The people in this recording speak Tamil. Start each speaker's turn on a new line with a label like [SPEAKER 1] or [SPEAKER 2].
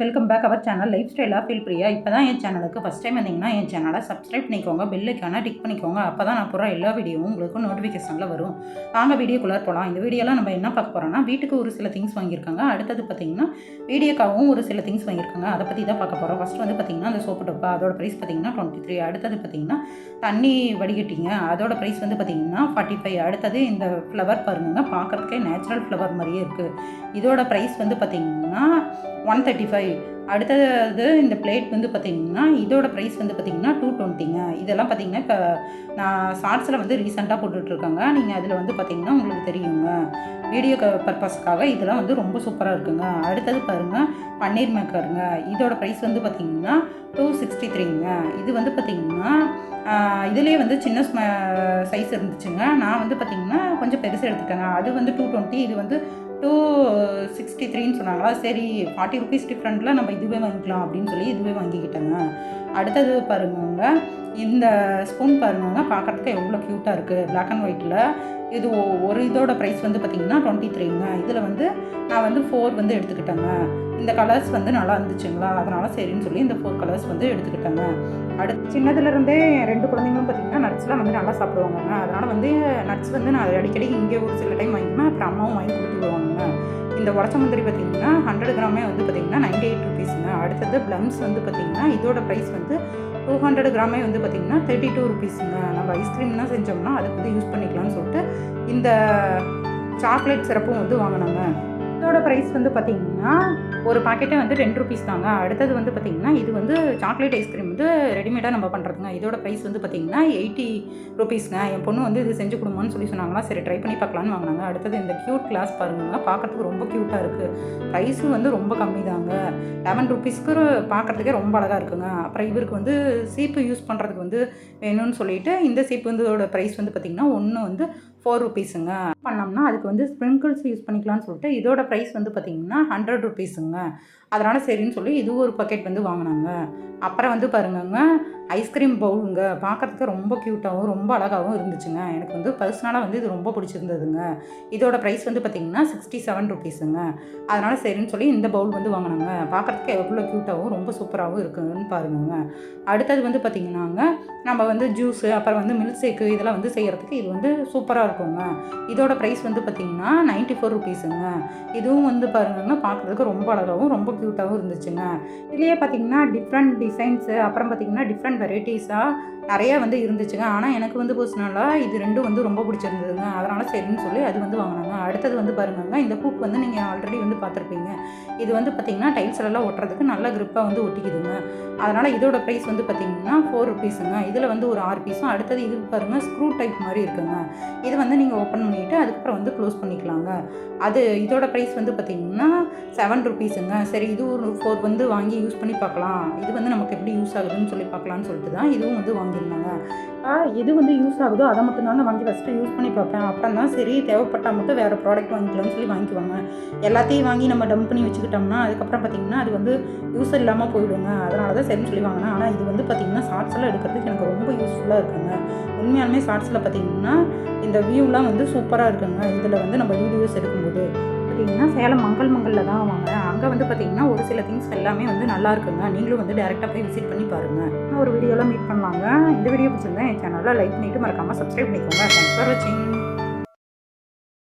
[SPEAKER 1] Welcome back our channel life ஸ்டைலாக ஃபீல் பிரியா இப்போ தான் என் சேனலுக்கு ஃபஸ்ட் டைம் வந்தீங்கன்னா என் சேனலை சப்ஸ்கிரைப் பண்ணிக்கோங்க பில்லுக்கான டிக் பண்ணிக்கோங்க. அப்போ தான் நான் போகிற எல்லா வீடியோவும் உங்களுக்கு நோட்டிஃபிகேஷனில் வரும். வாங்க வீடியோக்குள்ளே போகலாம் இந்த வீடியோலாம் நம்ம என்ன பார்க்க போகிறோம்னா வீட்டுக்கு ஒரு சில திங்ஸ் வாங்கியிருக்காங்க. அடுத்தது பார்த்தீங்கன்னா வீடியோக்காகவும் ஒரு சில திங்ஸ் வாங்கியிருக்காங்க. அதை பற்றி தான் பார்க்க போகிறோம் ஃபஸ்ட் வந்து பார்த்தீங்கன்னா அந்த சோப்பு டப்பா அதோட ப்ரைஸ் பார்த்தீங்கன்னா டுவெண்ட்டி த்ரீ அடுத்தது பார்த்தீங்கன்னா தண்ணி வடிகட்டிங்க. அதோட ப்ரைஸ் வந்து பார்த்தீங்கன்னா ஃபார்ட்டி ஃபைவ் அடுத்தது இந்த ஃப்ளவர் பாருங்க பார்க்குறதுக்கே நேச்சுரல் ஃப்ளவர் மாதிரியே இருக்குது இதோட ப்ரைஸ் வந்து பார்த்தீங்கன்னா ஒன் தேர்ட்டி ஃபைவ் அடுத்தது இந்த பிளேட் வந்து பார்த்தீங்கன்னா இதோட ப்ரைஸ் வந்து பார்த்தீங்கன்னா டூ டுவெண்ட்டிங்க இதெல்லாம் பார்த்தீங்கன்னா இப்போ நான் ஷார்ட்ஸில் வந்து ரீசெண்டாக போட்டுட்ருக்காங்க. நீங்கள் அதில் வந்து பார்த்தீங்கன்னா உங்களுக்கு தெரியுங்க. வீடியோ பர்பஸ்க்காக இதெல்லாம் வந்து ரொம்ப சூப்பராக இருக்குங்க. அடுத்தது பாருங்கள் பன்னீர் மேக்கருங்க. இதோட ப்ரைஸ் வந்து பார்த்தீங்கன்னா டூ சிக்ஸ்டி த்ரீங்க இது வந்து பார்த்தீங்கன்னா இதுலேயே வந்து சின்ன சைஸ் இருந்துச்சுங்க. நான் வந்து பார்த்தீங்கன்னா கொஞ்சம் பெருசு எடுத்துட்டேங்க. அது வந்து டூ டுவெண்ட்டி இது வந்து டூ சிக்ஸ்டி த்ரீன்னு சொன்னாங்களா சரி ஃபார்ட்டி ருபீஸ் டிஃப்ரெண்ட்டில் நம்ம இதுவே வாங்கிக்கலாம் அப்படின்னு சொல்லி இதுவே வாங்கிக்கிட்டேங்க. அடுத்தது பாருங்க இந்த ஸ்பூன் பாருங்க பார்க்குறதுக்கு எவ்வளோ க்யூட்டாக இருக்குது பிளாக் அண்ட் ஒயிட்டில் இது ஒரு இதோட ப்ரைஸ் வந்து பார்த்திங்கன்னா டுவெண்ட்டி த்ரீங்க இதில் வந்து நான் வந்து ஃபோர் வந்து எடுத்துக்கிட்டேங்க. இந்த கலர்ஸ் வந்து நல்லா இருந்துச்சுங்களா? அதனால் சரின்னு சொல்லி இந்த ஃபோர் கலர்ஸ் வந்து எடுத்துக்கிட்டேங்க. அடுத்து சின்னதுலேருந்தே ரெண்டு குழந்தைங்களும் பார்த்திங்கன்னா நட்ஸ்லாம் வந்து நல்லா சாப்பிடுவாங்க அதனால் வந்து நட்ஸ் வந்து நான் அடிக்கடி இங்கே ஒரு சில டைம் வாங்கினா அப்புறம் அம்மாவும் வாங்கி கொடுத்துருவாங்க இந்த உடச்ச முந்திரி பார்த்திங்கன்னா ஹண்ட்ரட் கிராமே வந்து பார்த்திங்கன்னா நைன்டி எயிட் ருபீஸுங்க அடுத்தது ப்ளம்ஸ் வந்து பார்த்திங்கன்னா இதோட ப்ரைஸ் வந்து டூ ஹண்ட்ரட் கிராமே வந்து பார்த்திங்கன்னா தேர்ட்டி டூ ருபீஸ் நம்ம ஐஸ்கிரீம்லாம் செஞ்சோம்னா அதுக்கு வந்து யூஸ் பண்ணிக்கலாம்னு சொல்லிட்டு இந்த சாக்லேட் சிறப்பும் வந்து வாங்கினாங்க. இதோட ப்ரைஸ் வந்து பார்த்திங்கன்னா ஒரு பாக்கெட்டே வந்து டென் ருபீஸ் தாங்க. அடுத்தது வந்து பார்த்திங்கன்னா இது வந்து சாக்லேட் ஐஸ்கிரீம் வந்து ரெடிமேடாக நம்ம பண்ணுறதுங்க இதோட ப்ரைஸ் வந்து பார்த்திங்கன்னா எயிட்டி ருபீஸ்ங்க என் பொண்ணு வந்து இது செஞ்சு கொடுமான்னு சொல்லி சொன்னாங்களா சரி ட்ரை பண்ணி பார்க்கலான்னு வாங்கினாங்க. அடுத்தது இந்த க்யூட் கிளாஸ் பாருங்க பார்க்கறதுக்கு ரொம்ப க்யூட்டாக இருக்குது ப்ரைஸும் வந்து ரொம்ப கம்மி தாங்க. லெவன் ருபீஸ்க்கு பார்க்குறதுக்கே ரொம்ப அழகாக இருக்குங்க. அப்புறம் இவருக்கு வந்து சீப்பு யூஸ் பண்ணுறதுக்கு வந்து வேணும்னு சொல்லிட்டு இந்த சீப்பு வந்து இதோட ப்ரைஸ் வந்து பார்த்திங்கன்னா ஒன்று வந்து ஃபோர் ருபீஸுங்க பண்ணோம்னா அதுக்கு வந்து ஸ்ப்ரிங்கிள்ஸ் யூஸ் பண்ணிக்கலாம்னு சொல்லிட்டு இதோட ப்ரைஸ் வந்து பார்த்திங்கன்னா ஹண்ட்ரட் ருபீஸுங்க அதனால் சரின்னு சொல்லி இது ஒரு பக்கெட் வந்து வாங்கினாங்க. அப்புறம் வந்து பாருங்கங்க ஐஸ்கிரீம் பவுலுங்க பார்க்குறதுக்கு ரொம்ப க்யூட்டாகவும் ரொம்ப அழகாகவும் இருந்துச்சுங்க. எனக்கு வந்து பர்சனலாக வந்து இது ரொம்ப பிடிச்சிருந்ததுங்க. இதோட ப்ரைஸ் வந்து பார்த்திங்கன்னா சிக்ஸ்டி செவன் ருபீஸுங்க அதனால் சரின்னு சொல்லி இந்த பவுல் வந்து வாங்கினாங்க. பார்க்குறதுக்கு எவ்வளோ க்யூட்டாகவும் ரொம்ப சூப்பராகவும் இருக்குங்கன்னு பாருங்கங்க. அடுத்தது வந்து பார்த்திங்கன்னாங்க நம்ம வந்து ஜூஸு அப்புறம் வந்து மில்க் ஷேக்கு இதெல்லாம் வந்து செய்கிறதுக்கு இது வந்து சூப்பராக இருக்குங்க. இதோட ப்ரைஸ் வந்து பார்த்திங்கன்னா நைன்ட்டி ஃபோர் ருபீஸுங்க இதுவும் வந்து பாருங்கங்க பார்க்குறதுக்கு ரொம்ப அழகாகவும் ரொம்ப க்யூட்டாகவும் இருந்துச்சுங்க. இதுலேயே பார்த்தீங்கன்னா டிஃப்ரெண்ட் டிசைன்ஸு அப்புறம் பார்த்திங்கன்னா டிஃப்ரெண்ட் வெரைட்டிஸாக நிறையா வந்து இருந்துச்சுங்க. ஆனால் எனக்கு வந்து பர்சனலாக இது ரெண்டும் வந்து ரொம்ப பிடிச்சிருந்ததுங்க. அதனால் சரின்னு சொல்லி அது வந்து வாங்கினாங்க. அடுத்தது வந்து பாருங்கங்க இந்த ஹூக் வந்து நீங்கள் ஆல்ரெடி வந்து பார்த்துருப்பீங்க. இது வந்து பார்த்தீங்கன்னா டைல்ஸ்லலாம் ஒட்டுறதுக்கு நல்ல க்ரிப்பாக வந்து ஒட்டிக்குதுங்க. அதனால் இதோட ப்ரைஸ் வந்து பார்த்திங்கன்னா ஃபோர் ருபீஸுங்க இதில் வந்து ஒரு ஆறு பீஸும் அடுத்தது இது பாருங்கள் ஸ்க்ரூ டைப் மாதிரி இருக்குங்க. இது வந்து நீங்கள் ஓப்பன் பண்ணிவிட்டு அதுக்கப்புறம் வந்து க்ளோஸ் பண்ணிக்கலாங்க. அது இதோட ப்ரைஸ் வந்து பார்த்திங்கன்னா செவன் ருபீஸுங்க சரி இது ஒரு ஃபோர் வந்து வாங்கி யூஸ் பண்ணி பார்க்கலாம். இது வந்து நமக்கு எப்படி யூஸ் ஆகுதுன்னு சொல்லி பார்க்கலான்னு சொல்லிட்டு தான் இதுவும் வந்து வாங்கியிருந்தாங்க. எது வந்து யூஸ் ஆகுதோ அதை மட்டும் தான் நான் வாங்கி ஃபஸ்ட்டு யூஸ் பண்ணி பார்ப்பேன். அப்புறம் தான் சரி தேவைப்பட்டால் மட்டும் வேறு ப்ராடக்ட் வாங்கிக்கலாம்னு சொல்லி வாங்கிக்குவாங்க. எல்லாத்தையும் வாங்கி நம்ம டம்ப் பண்ணி வச்சுக்கிட்டோம்னா அதுக்கப்புறம் பார்த்திங்கன்னா அது வந்து யூஸ் இல்லாமல் போயிடுங்க. அதனால தான் சரின்னு சொல்லி வாங்கினேன். ஆனால் இது வந்து பார்த்திங்கன்னா ஷார்ட்ஸெல்லாம் எடுக்கிறதுக்கு எனக்கு ரொம்ப யூஸ்ஃபுல்லாக இருக்குங்க. உண்மையாலுமே ஷார்ட்ஸில் பார்த்திங்கன்னா இந்த வியூலாம் வந்து சூப்பராக இருக்குங்க. இதில் வந்து நம்ம வீடியோஸ் எடுக்கும்போது. பார்த்தீங்கன்னா சேலம் மங்கள் மங்களில் தான் ஆவாங்க அங்கே வந்து பார்த்தீங்கன்னா ஒரு சில திங்ஸ் எல்லாமே வந்து நல்லா இருக்குங்க. நீங்களும் வந்து டேரெக்டாக போய் விசிட் பண்ணி பாருங்கள் இன்னும் ஒரு வீடியோலாம் மீட் பண்ணலாங்க. இந்த வீடியோ பிடிச்சிருந்தா என் சேனலில் லைக் பண்ணிவிட்டு மறக்காமல் சப்ஸ்கிரைப் பண்ணிக்கோங்க. தேங்க்ஸ் ஃபார் வாட்சிங்